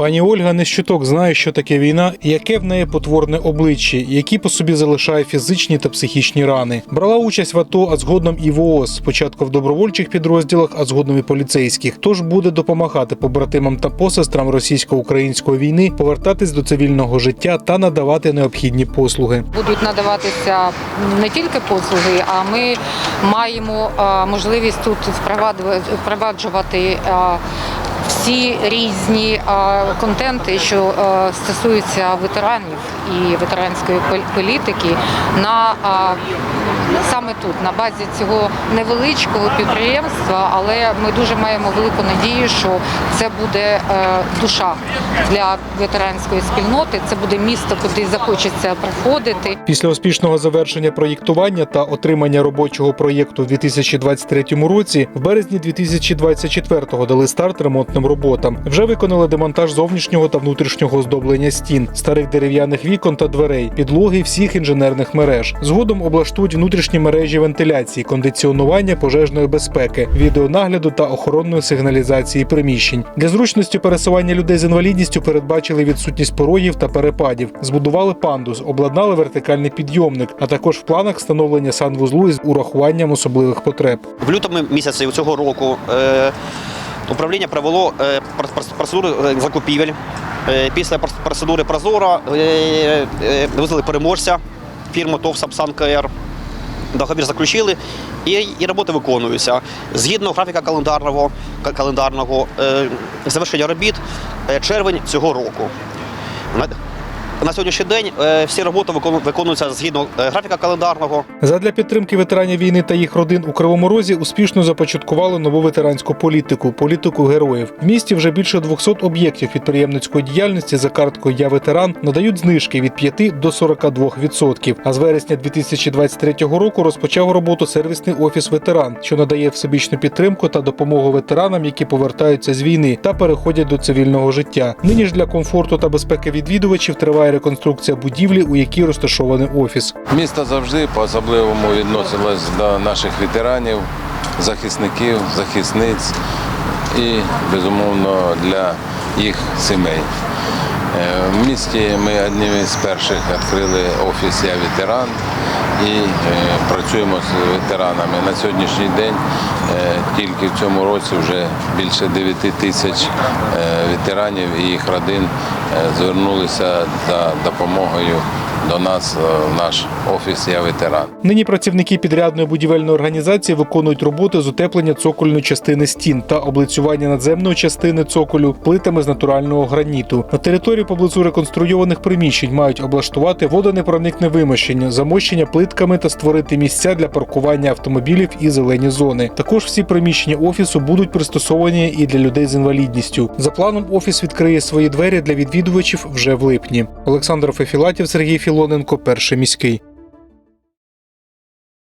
Пані Ольга не щуток знає, що таке війна, яке в неї потворне обличчя, які по собі залишає фізичні та психічні рани. Брала участь в АТО, а згодом і в ООС, спочатку в добровольчих підрозділах, а згодом і поліцейських. Тож буде допомагати побратимам та посестрам російсько-української війни повертатись до цивільного життя та надавати необхідні послуги. будуть надаватися не тільки послуги, а ми маємо е, можливість тут впроваджувати- е, всі різні контенти, що стосуються ветеранів і ветеранської пол- політики на саме тут, на базі цього невеличкого підприємства, але ми дуже маємо велику надію, що це буде е, душа для ветеранської спільноти. Це буде місто, куди захочеться приходити. Після успішного завершення проєктування та отримання робочого проєкту в 2023 році, в березні 2024-го дали старт ремонтним роботам. Вже виконали демонтаж зовнішнього та внутрішнього оздоблення стін, старих дерев'яних вікон та дверей, підлоги всіх інженерних мереж. Згодом облаштують внутрішні мережі вентиляції, кондиціонування, пожежної безпеки, відеонагляду та охоронної сигналізації приміщень. Для зручності пересування людей з інвалідністю передбачили відсутність порогів та перепадів, збудували пандус, обладнали вертикальний підйомник, а також в планах встановлення санвузлу із урахуванням особливих потреб. В лютому місяці цього року е, управління провело е, пр- пр- процедуру е, закупівель. Після пр- процедури Прозоро е, визнали переможця фірму ТОВ «Сапсан КР». Договір заключили і, і роботи виконуються. Згідно графіка календарного, календарного е, завершення робіт е, червень цього року. На, сьогоднішній день е, всі роботи викону- виконуються згідно е, графіка календарного. Задля підтримки ветеранів війни та їх родин у Кривому Розі успішно започаткували нову ветеранську політику політику героїв. В місті вже більше 200 об'єктів підприємницької діяльності за карткою Я ветеран надають знижки від 5 до 42%. А з вересня 2023 року розпочав роботу сервісний офіс ветеран, що надає всебічну підтримку та допомогу ветеранам, які повертаються з війни та переходять до цивільного життя. Нині ж для комфорту та безпеки відвідувачів триває реконструкція будівлі, у якій розташований офіс. Місто завжди по-особливому відносилось до наших ветеранів, захисників, захисниць і, безумовно, для їх сімей. Е, В місті ми одним із перших відкрили офіс Я ветеран і е, працюємо з ветеранами. На сьогоднішній день е, тільки в цьому році вже більше 9 тисяч ветеранів і їх родин звернулися за допомогою до нас е, в наш офіс Я ветеран. Нині працівники підрядної будівельної організації виконують роботи з утеплення цокольної частини стін та облицювання надземної частини цоколю плитами з натурального граніту. На території поблизу реконструйованих приміщень мають облаштувати водонепроникне вимощення, замощення плитками та створити місця для паркування автомобілів і зелені зони. Також всі приміщення офісу будуть пристосовані і для людей з інвалідністю. За планом, офіс відкриє свої двері для відвідувачів вже в липні. Олександр Фефілатів, Сергій Філоненко, перший міський.